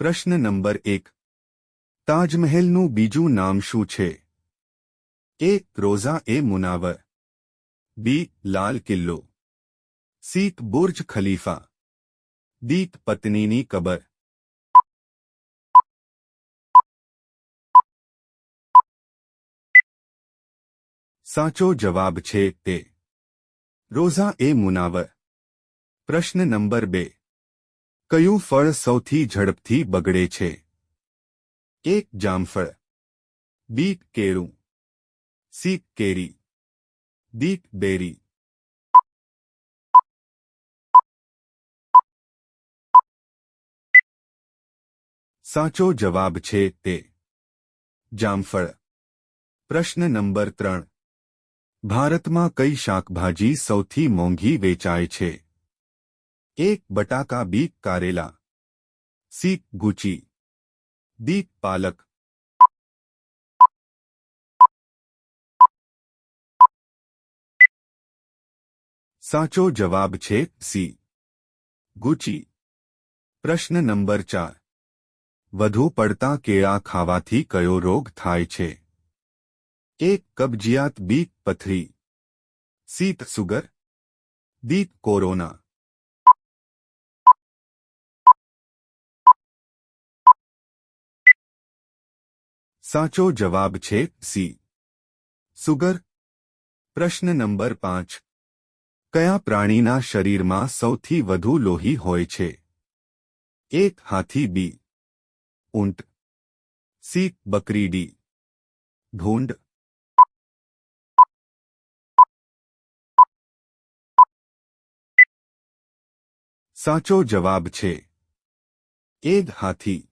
પ્રશ્ન નંબર એક તાજમહેલનું બીજું નામ શું છે એ રોઝા એ મુનાવર બી લાલ કિલ્લો સીત બુર્જ ખલીફા દીત પત્નીની કબર સાચો જવાબ છે તે રોઝા એ મુનાવર પ્રશ્ન નંબર બે કયું ફળ સૌથી ઝડપથી બગડે છે એક જામફળ બી કેરું સી કેરી દી બેરી સાચો જવાબ છે તે જામફળ પ્રશ્ન નંબર ત્રણ ભારતમાં કઈ શાકભાજી સૌથી મોંઘી વેચાય છે एक बटा का बीक कारेला सीक गुची दीप पालक साचो जवाब छे सी गुची प्रश्न नंबर चार वधु पड़ता केड़ा खावा थी कयो रोग थाय छे एक कब्जियात बीक पथरी सीत सुगर दीप कोरोना સાચો જવાબ છે સી સુગર પ્રશ્ન નંબર પાંચ કયા પ્રાણીના શરીરમાં સૌથી વધુ લોહી હોય છે એક હાથી બી ઊંટ સી બકરી ડી ઢોંડ સાચો જવાબ છે એક હાથી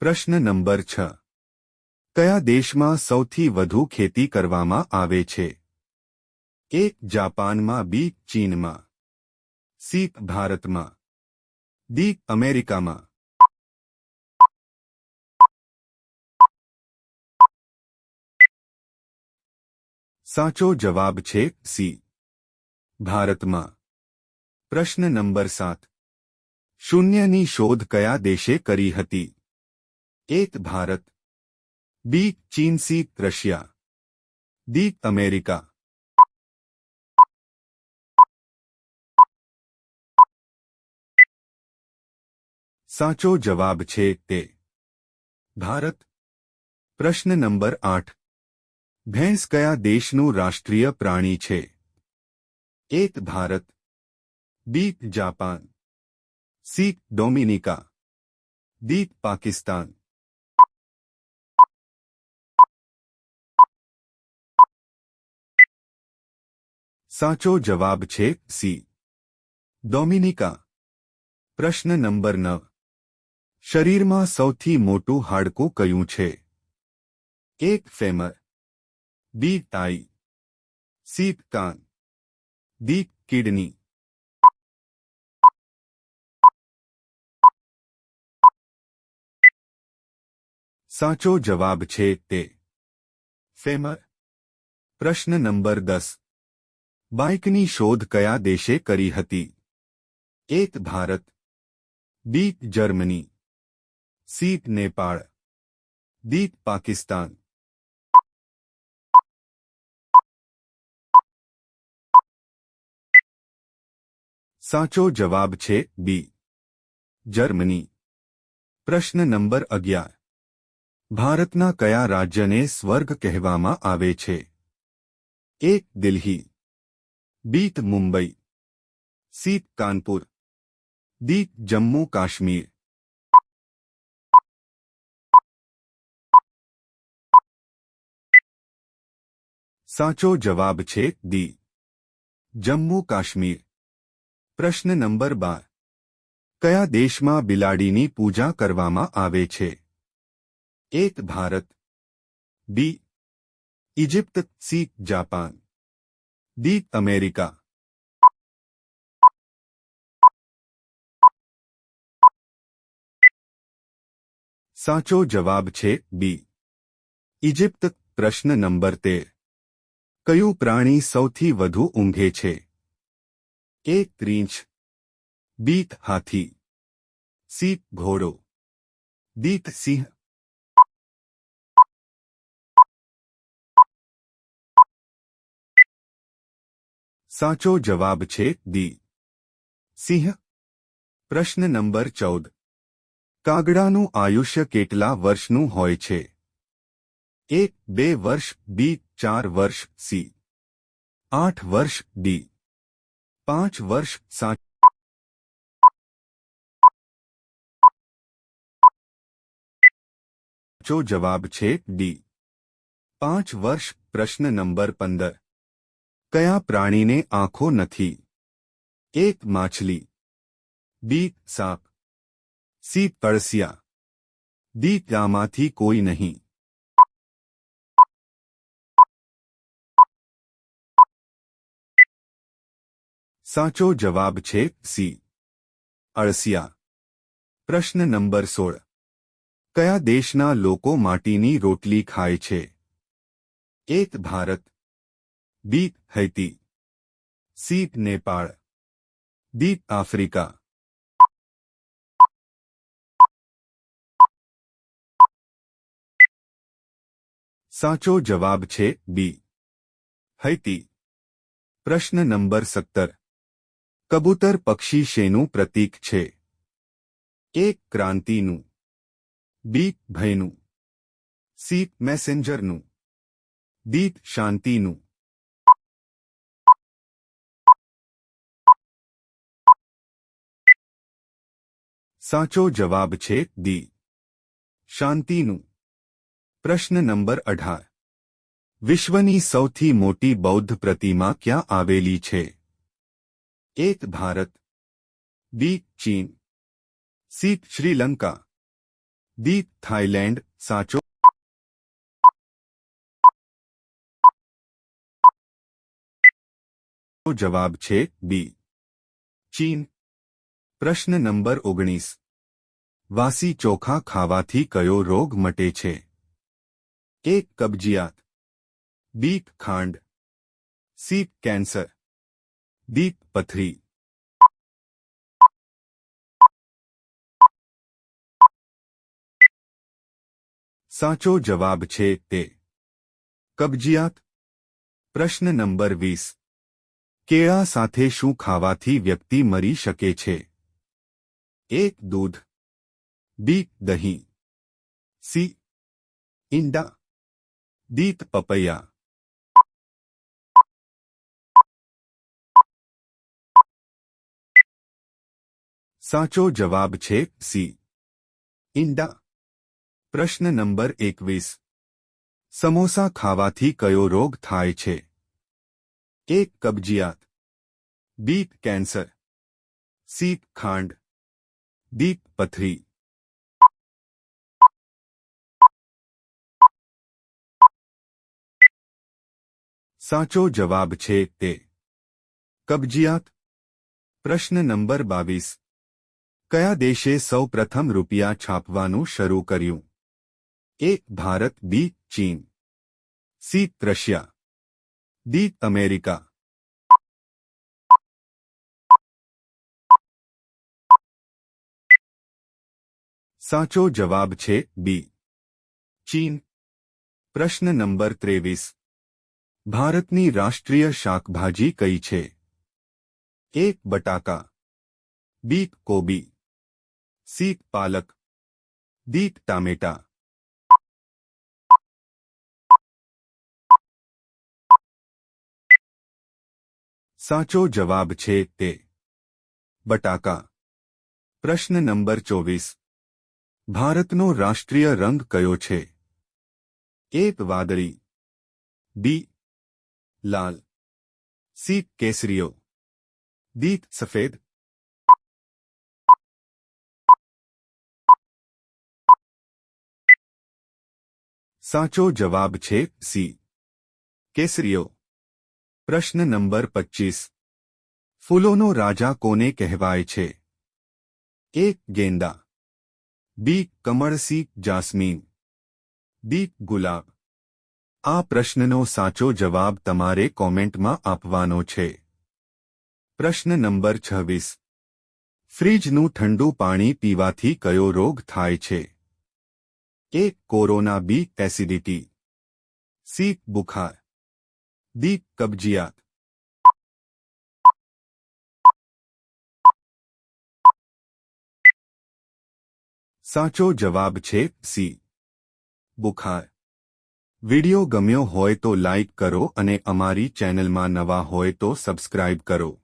પ્રશ્ન નંબર છ કયા દેશમાં સૌથી વધુ ખેતી કરવામાં આવે છે એ જાપાનમાં બી ચીનમાં સી ભારતમાં દી અમેરિકામાં સાચો જવાબ છે સી ભારતમાં પ્રશ્ન નંબર સાત શૂન્યની શોધ કયા દેશે કરી હતી એક ભારત બી ચીન સી રશિયા ડી અમેરિકા સાચો જવાબ છે તે ભારત પ્રશ્ન નંબર આઠ ભેંસ કયા દેશનું રાષ્ટ્રીય પ્રાણી છે એક Bharat B Japan C Dominica D Pakistan સાચો જવાબ છે સી ડોમિનિકા પ્રશ્ન નંબર નવ શરીરમાં સૌથી મોટું હાડકું કયું છે એક ફેમર બી તાઈ સી કાન ડી કિડની સાચો જવાબ છે તે ફેમર પ્રશ્ન નંબર દસ बाइकनी शोध क्या देशे करी हती एक भारत दीप जर्मनी सीत नेपाल दीप पाकिस्तान साचो जवाब छे बी जर्मनी प्रश्न नंबर अग्यार भारतना कया राज्य ने स्वर्ग कहवामा आवे छे एक दिल्ली बीत मुंबई सीत कानपुर दीत जम्मू काश्मीर साचो जवाब छे दी जम्मू काश्मीर प्रश्न नंबर बार क्या देश में बिलाड़ी पूजा कर एक Bharat B Egypt C Japan D America સાચો જવાબ છે બી ઇજિપ્ત પ્રશ્ન નંબર તે કયું પ્રાણી સૌથી વધુ ઊંઘે છે એ ત્રીંચ બીત હાથી સી ઘોડો દીત સિંહ સાચો જવાબ છે દી સિંહ પ્રશ્ન નંબર ચૌદ કાગડાનું આયુષ્ય કેટલા વર્ષનું હોય છે એક બે વર્ષ બી ચાર વર્ષ સી આઠ વર્ષ ડી પાંચ વર્ષ સાત સાચો જવાબ છે ડી પાંચ વર્ષ પ્રશ્ન નંબર પંદર કયા પ્રાણીને આંખો નથી એક માછલી બી સાપ સી તરસિયા દીકામાંથી કોઈ નહીં સાચો જવાબ છે સી અરશિયા પ્રશ્ન નંબર 16 કયા દેશના લોકો માટીની રોટલી ખાય છે એક Bharat B Haiti C Nepal D Africa साचो जवाब छे बी हैती प्रश्न नंबर सत्तर कबूतर पक्षी शेनु प्रतीक छे एक क्रांति नु बी भयनु सी मैसेंजर नु दीप शांति नु साचो जवाब छे डी शांतिनु प्रश्न नंबर 18 विश्वनी સૌથી મોટી બૌદ્ધ પ્રતિમા ક્યાં આવેલી છે એક ભારત બી ચીન સી શ્રીલંકા ડી થાઈલેન્ડ સાચો ઓ જવાબ છે બી ચીન પ્રશ્ન નંબર 19 વાસી ચોખા ખાવાથી કયો રોગ મટે છે કે કબજિયાત બીક ખાંડ સી કેન્સર દીક પથરી સાચો જવાબ છે તે કબજિયાત પ્રશ્ન નંબર 20 કેળા સાથે શું ખાવાથી વ્યક્તિ મરી શકે છે एक दूध बी दही सी इंडा दीत पपैया साचो जवाब छे सी इंडा प्रश्न नंबर एक समोसा खावा कयो रोग थाय छे एक कब्जियात बीक कैंसर सी खांड दीप पथरी साचो जवाब छे ते कब्जियत प्रश्न नंबर 22 કયા દેશે સૌપ્રથમ રૂપિયા છાપવાનું શરૂ કર્યું એ ભારત બી ચીન સી ત્રશ્યા ડી અમેરિકા साचो जवाब छे बी चीन प्रश्न नंबर तेवीस भारत भारतनी राष्ट्रीय शाकभाजी कई छे एक बटाका बीक कोबी सीक पालक दीक टाटा साचो जवाब छे ते बटाका प्रश्न नंबर चौबीस भारत નો રાષ્ટ્રીય રંગ કયો છે? A. વાદળી B. લાલ C. કેસરીઓ D. સફેદ સાચો જવાબ છે C. કેસરીઓ પ્રશ્ન નંબર 25 ફૂલોનો રાજા કોને કહેવાય છે? એક ગંડા બી કમળ સી જાસ્મીન ડી ગુલાબ આ પ્રશ્નનો સાચો જવાબ તમારે કોમેન્ટમાં આપવાનો છે પ્રશ્ન નંબર છવ્વીસ ફ્રીજનું ઠંડુ પાણી પીવાથી કયો રોગ થાય છે A corona B acidity C બુખાર D કબજિયાત સાચો જવાબ છે સી બુખાર વિડિયો ગમ્યો હોય તો લાઇક કરો અને અમારી ચેનલમાં નવા હોય તો સબસ્ક્રાઇબ કરો